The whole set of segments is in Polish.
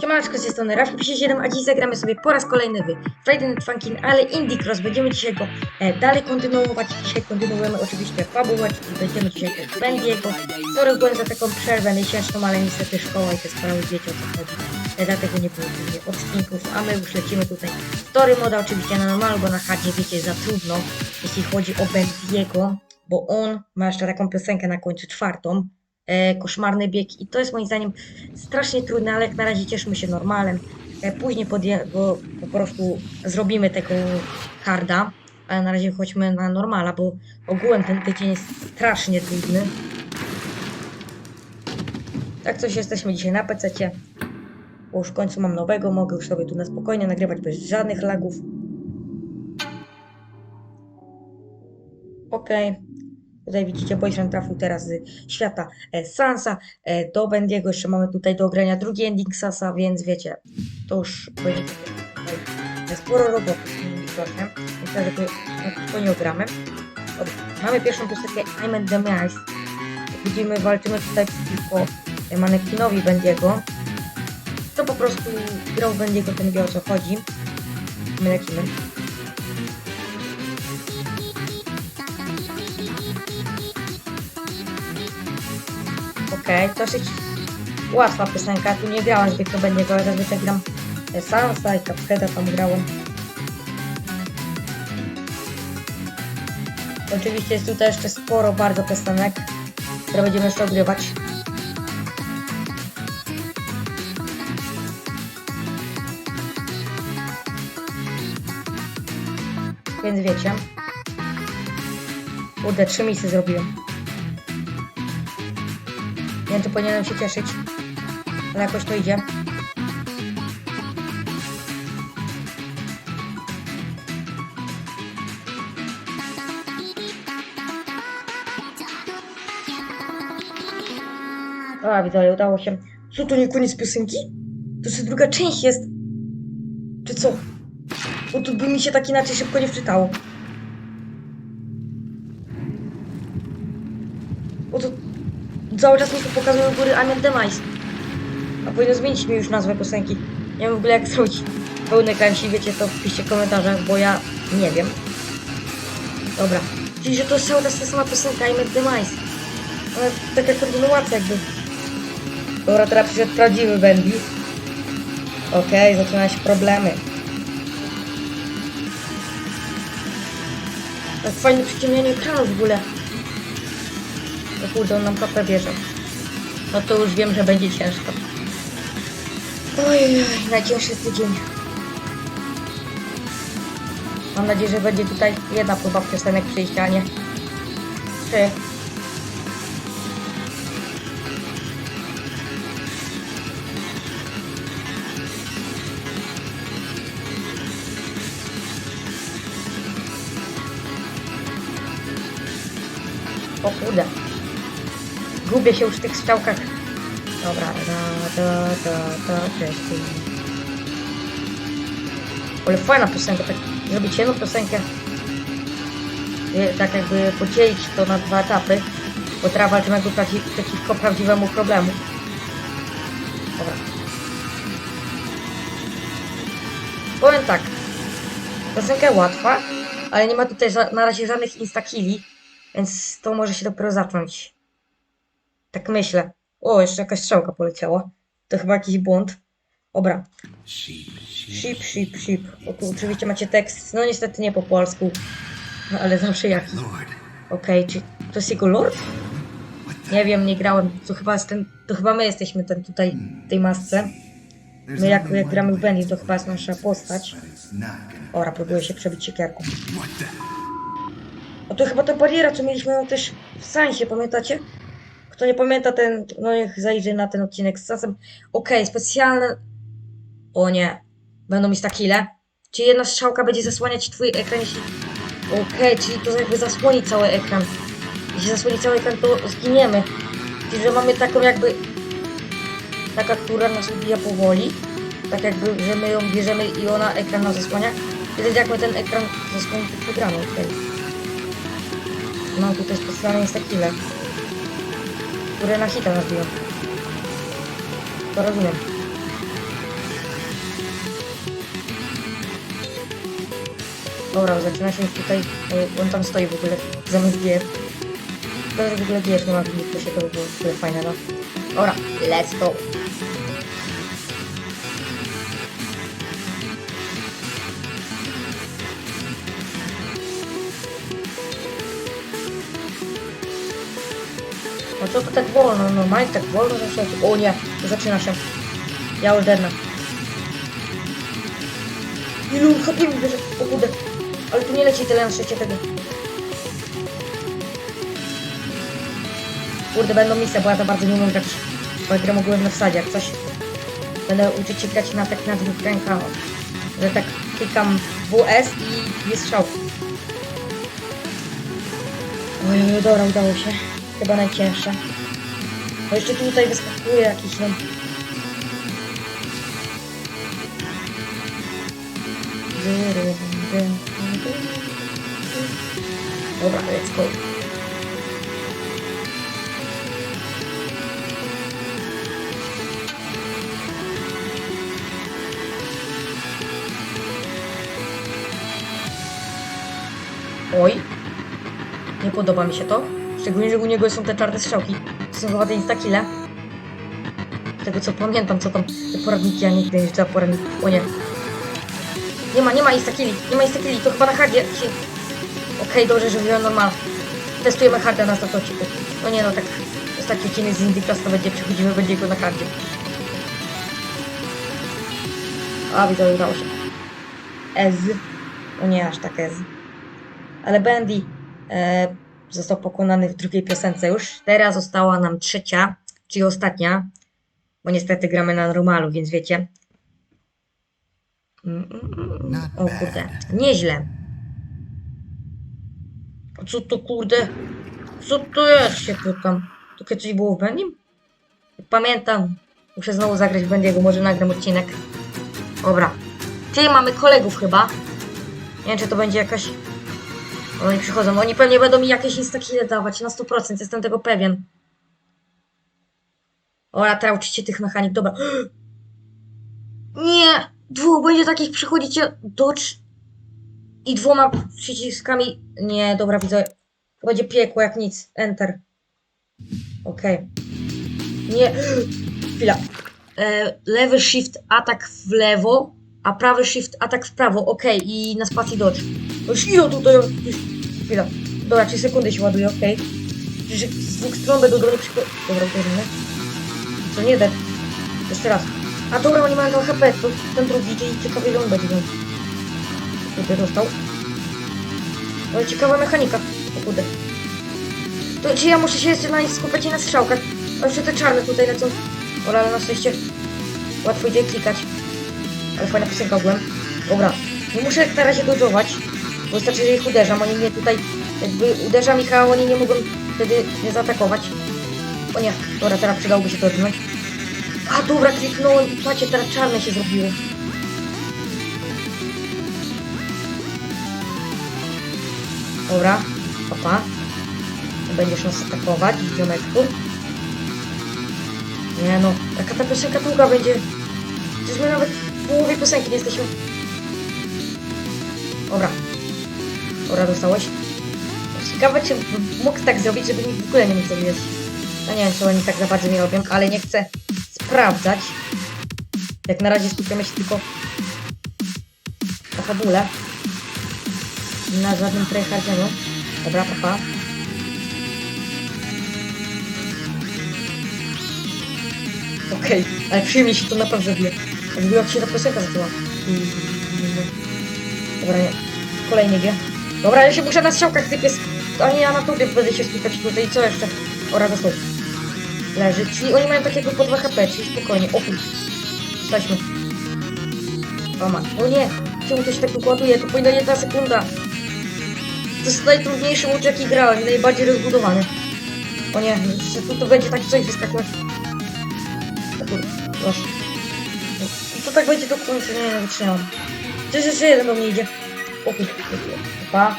Siemaneczko, z tej strony Rafik57, a dziś zagramy sobie po raz kolejny w Friday Night Funkin', ale Indie Cross. Będziemy dzisiaj go e, dalej kontynuować. Dzisiaj kontynuujemy oczywiście fabułę, czyli będziemy dzisiaj też Bendiego. Sorry byłem za taką przerwę miesięczną, ale niestety szkoła i te sprawy wiecie o co chodzi. E, dlatego nie było później odcinków, a my już lecimy tutaj w Story Moda oczywiście na normalu, bo na hardzie wiecie za trudno, jeśli chodzi o Bendiego, bo on ma jeszcze taką piosenkę na końcu czwartą, koszmarny bieg i to jest moim zdaniem strasznie trudne, ale jak na razie cieszmy się normalem. E, później bo po prostu zrobimy tego harda, ale na razie chodźmy na normala, bo ogółem ten tydzień jest strasznie trudny. Tak coś jesteśmy dzisiaj na PC, bo już w końcu mam nowego, mogę już sobie tu na spokojnie nagrywać bez żadnych lagów. Okej. Tutaj widzicie, boyfriend trafił teraz z świata e, Sansa e, do Bendiego. Jeszcze mamy tutaj do ogrania drugi ending Sasa, więc wiecie, to już będzie tutaj e, sporo roboty z tym Wiktorem. Myślę, że to na spokojnie ogramy. Mamy pierwszą piosenkę I'm at the Mice. Widzimy, walczymy tutaj przeciwko e, manekinowi Bendiego. To po prostu grał Bendiego, ten wie o co chodzi. My Okej, dosyć łatwa piosenka. Tu nie grałem zbytnio Bendiego, ale zazwyczaj gram Sansa i Cupheada tam grałem. Oczywiście jest tutaj jeszcze sporo bardzo piosenek, które będziemy jeszcze ogrywać. Więc wiecie. Kurde, trzy misy zrobiłem. Nie czy powinienem się cieszyć. Ale jakoś to idzie. A, widzowie, udało się. Co, to nie koniec piosenki? To jeszcze druga część jest. Czy co? Bo tu by mi się tak inaczej szybko nie wczytało. Cały czas mi tu pokazują góry Amiel Demise. A powinno zmienić mi już nazwę piosenki. Nie wiem w ogóle jak zrobić pełny ekran, wiecie to wpiszcie w komentarzach, bo ja nie wiem. Dobra. Czyli, że to jest cały czas ta sama piosenka Amiel Demise. Ale taka kontynuacja jakby. Dobra, teraz przyszedł prawdziwy Bendy. Okej, zaczynają się problemy. Tak fajne przyciemnienie ekranu w ogóle. Kurde, on nam kapę bierze. No to już wiem, że będzie ciężko. Ojej, najcięższy tydzień. Mam nadzieję, że będzie tutaj jedna próba piosenek przyjścia, a nie trzy. O kurde. Gubię się już w tych strzałkach. Dobra, da, da, da, da. Ale fajna piosenka, tak zrobić jedną piosenkę, y, tak jakby podzielić to na dwa etapy, bo teraz walczymy przeciwko prawdziwemu problemu. Dobra. Powiem tak, piosenka łatwa, ale nie ma tutaj na razie żadnych instakili, więc to może się dopiero zacząć. Tak myślę. O, jeszcze jakaś strzałka poleciała. To chyba jakiś błąd. Dobra. Ship, ship, ship. O, tu oczywiście macie tekst. No niestety nie po polsku. No ale zawsze jakiś. Okej, czy to jest jego lord? Nie wiem, nie grałem. To chyba jest ten. To chyba my jesteśmy ten tutaj w tej masce. My jak, jak gramy w Bendy, to chyba jest nasza postać. Ora, próbuję się przebić siekierką. O to chyba ta bariera, co mieliśmy ją też w sensie, pamiętacie? Kto nie pamięta, ten, no niech zajrzy na ten odcinek z Sasem. Okej, specjalne... O nie. Będą mi stakile. Czy jedna strzałka będzie zasłaniać twój ekran, jeśli... Okej, czyli to jakby zasłoni cały ekran. Jeśli zasłoni cały ekran, to zginiemy. Czyli, że mamy taką jakby... Taka, która nas ubija powoli. Tak jakby, że my ją bierzemy i ona ekran nas zasłania. Wtedy jak my ten ekran zasłoni, to przegramy. okej. No tutaj specjalnie jest takile, które na hita nas. To rozumiem. Dobra, zaczyna się już tutaj, y, on tam stoi w ogóle, zamiast GF. To w ogóle GF nie ma, to się to by było w ogóle fajne, no. Dobra, let's go. Co to tak wolno? Normalnie tak wolno zaczyna się. O nie, zaczyna się. Ja już jedna. Ilu HP mi bierze? O kurde. Ale tu nie leci tyle na szczęście tego. Kurde, będą misje, bo ja to bardzo nie umiem grać. Bo ja mogłem na wsadzie, jak coś. Będę uczyć się grać na tak na dwóch rękach. Że tak klikam WS i jest strzał. Oj, dobra, udało się. Chyba najcięższe. Bo jeszcze tutaj wyskakuje jakiś no. Dobra, let's go. Oj. Nie podoba mi się to. Szczególnie, że u niego są te czarne strzałki. To są chyba te instakile. Z tego co pamiętam, co tam te poradniki, ja nigdy nie widziałam poradników. O nie. Nie ma, nie ma instakili. Nie ma instakili, to chyba na hardzie. Okej, dobrze, że wziąłem normal. Testujemy hardę na ostatnim. No nie no, tak ostatni odcinek z Indie Class to będzie, przechodzimy, będzie go na hardzie. A, widzę, udało się. Ez. O nie, aż tak Ez. Ale Bandy e, został pokonany w drugiej piosence już. Teraz została nam trzecia, czyli ostatnia. Bo niestety gramy na normalu, więc wiecie. Mm, mm, mm. O kurde, nieźle. A co to kurde? Co to jest się pytam? Tu kiedyś było w Bendim? Pamiętam. Muszę znowu zagrać w Bendiego, może nagram odcinek. Dobra. Czyli mamy kolegów chyba. Nie wiem, czy to będzie jakaś... Oni przychodzą. Oni pewnie będą mi jakieś instakile dawać na 100%, jestem tego pewien. Ora, teraz uczycie tych mechanik, dobra. Nie! Dwóch będzie takich, przychodzicie dodge i dwoma przyciskami. Nie, dobra, widzę. Będzie piekło jak nic. Enter. Okej. Nie. Chwila. E, lewy shift atak w lewo, a prawy shift atak w prawo. Okej, i na spacji dodge. Już ile tutaj? Już... Chwila. Dobra, 3 sekundy się ładuje, okej. Że Z dwóch stron będą do mnie przycho... Dobra, uderzymy. Co nie dead. Jeszcze raz. A dobra, oni mają 2 HP, to ten drugi, czyli ciekawy ile on będzie miał. Kurde, dostał. Ale ciekawa mechanika. O kurde. To czy ja muszę się jeszcze na nich skupiać i na strzałkach? A jeszcze te czarne tutaj lecą. Dobra, ale na szczęście łatwo idzie klikać. Ale fajna piosenka ogółem. Dobra. Nie muszę na razie dodżować. Wystarczy, że ich uderzam. Oni mnie tutaj jakby uderzam ich, a oni nie mogą wtedy nie zaatakować. O nie, dobra, teraz przydałoby się to odwinąć. A dobra, kliknąłem i patrzcie, teraz czarne się zrobiło. Dobra, papa. Będziesz nas atakować, ziomeczku. Nie no, jaka ta piosenka długa będzie. Przecież my nawet w połowie piosenki nie jesteśmy. Dobra. Dobra, dostałeś. Ciekawe, czy mógł tak zrobić, żeby nikt w ogóle nie mógł zabijać. No nie wiem, czy oni tak za bardzo nie robią, ale nie chcę sprawdzać. Jak na razie skupiamy się tylko na fabule. Na żadnym tryhardzeniu. Dobra, papa. Okej, ale przyjemnie się to naprawdę wie. Jak się ta piosenka zaczęła. Dobra, nie. Kolejny wie. Dobra, ja się muszę na strzałkach jest. A nie, ja na tobie będę się skupiać tutaj. Co jeszcze? Ora, dostał. Leży. Czyli oni mają takiego po 2 HP, czyli spokojnie. O kur... Jesteśmy. Mama. O nie! Czemu to się tak układuje? To powinna jedna sekunda. To jest najtrudniejszy łódź jaki grałem najbardziej rozbudowany. O nie, tu to będzie tak coś wyskakiwać. Proszę. To tak będzie do końca, nie, nie wytrzymam. Przecież jeszcze jeden do mnie idzie. Opa.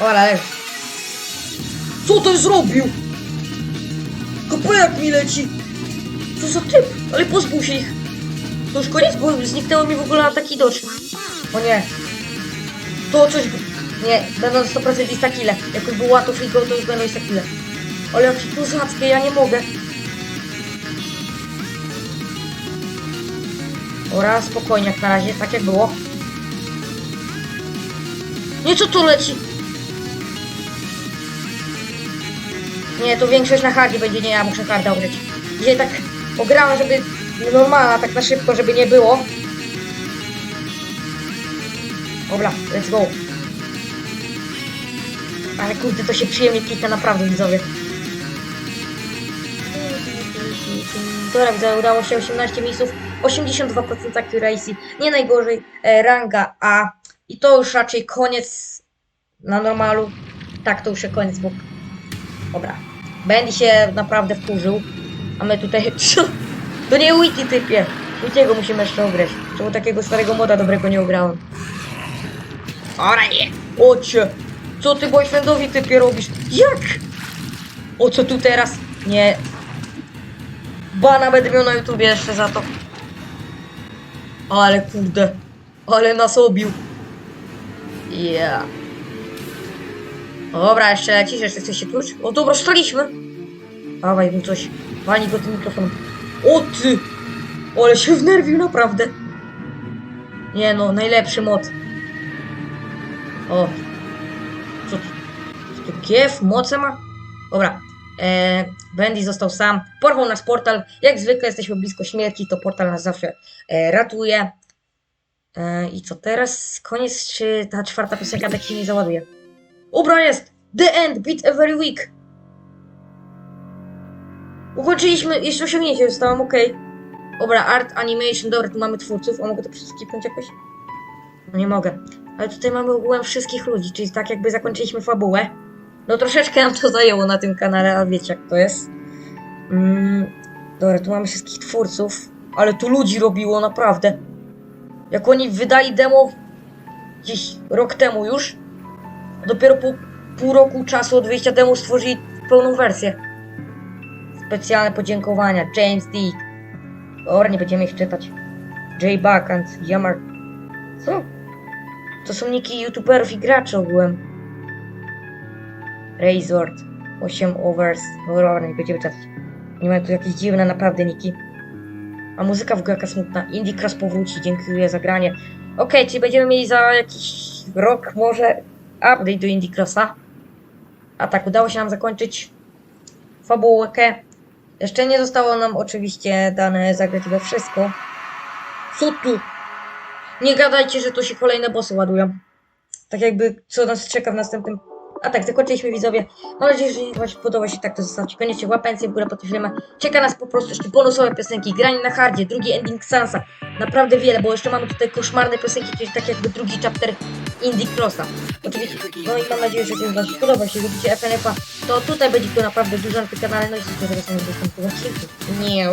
O, ale leży. Co to zrobił? Kopojak mi leci. Co za typ? Ale pozbył się ich. To już koniec, bo zniknęło mi w ogóle ataki doczy. O nie. To coś... Nie, będą 100% istakile. Jak już to frigo, to już będą istakile. Ale jakie kozackie, ja nie mogę. Ora, spokojnie jak na razie, tak jak było. Nie, co tu leci? Nie, to większość na hardzie będzie, nie, ja muszę harda ograć. Dzisiaj tak ograłem, żeby normalna, tak na szybko, żeby nie było. Dobra, let's go. Ale kurde, to się przyjemnie klika naprawdę, widzowie. Dobra, widzowie, udało się 18 miejsców, 82% accuracy, nie najgorzej, e, ranga A. I to już raczej koniec na normalu. Tak, to już jest koniec, bo... Dobra. Bendy się naprawdę wkurzył. A my tutaj... To nie Witty typie. Wittiego musimy jeszcze ograć. Czemu takiego starego moda dobrego nie ograłem? Ora nie! Ocie! Co ty boyfriendowi typie robisz? Jak? O co tu teraz? Nie. Bana będę miał na YouTubie jeszcze za to. Ale kurde. Ale nas obił. Yeah. Dobra, jeszcze lecisz, jeszcze chcesz się klucz? O dobra, staliśmy. Dawaj mu coś. Walnij go tym mikrofonem. O ty! Ale się wnerwił naprawdę. Nie no, najlepszy mod. O. Co? Co to Kiew? Moce ma? Dobra. E, Bendy został sam. Porwał nas portal. Jak zwykle jesteśmy blisko śmierci, to portal nas zawsze e, ratuje. E, I co teraz? Koniec, czy ta czwarta piosenka tak się nie załaduje? Ubra jest! The End! Beat Every Week! Ukończyliśmy, jeszcze osiągnięcie dostałam, okej. Dobra, Art, Animation, dobra, tu mamy twórców. A mogę to skipnąć jakoś? No nie mogę. Ale tutaj mamy ogółem wszystkich ludzi, czyli tak jakby zakończyliśmy fabułę. No troszeczkę nam to zajęło na tym kanale, a wiecie jak to jest. Mm, dobra, tu mamy wszystkich twórców, ale tu ludzi robiło naprawdę. Jak oni wydali demo gdzieś rok temu już, dopiero po pół roku czasu od wyjścia demo stworzyli pełną wersję. Specjalne podziękowania. James D. Dobra, nie będziemy ich czytać. J. Buckant, Yamar... Co? To są niki youtuberów i graczy ogółem. Razord, 8 overs. Dobra, nie będziemy czytać. Nie mają tu jakieś dziwne naprawdę niki. A muzyka w ogóle jaka smutna. Indie Cross powróci, dziękuję za granie. Okej, czyli będziemy mieli za jakiś rok może update do Indie Crossa. A tak, udało się nam zakończyć fabułkę. Jeszcze nie zostało nam oczywiście dane zagrać we wszystko. Co tu? Nie gadajcie, że tu się kolejne bossy ładują. Tak jakby co nas czeka w następnym... A tak, zakończyliśmy widzowie. Mam nadzieję, że Wam podoba się tak to zostawcie koniecznie łapencję w górę pod tym filmem. Czeka nas po prostu jeszcze bonusowe piosenki, granie na hardzie, drugi ending Sansa. Naprawdę wiele, bo jeszcze mamy tutaj koszmarne piosenki, czyli tak jakby drugi chapter Indie Crossa. Oczywiście, no i mam nadzieję, że Wam się podoba. Jeśli lubicie FNF-a, to tutaj będzie to naprawdę dużo na tym kanale. No i się do następnego odcinku. Nie,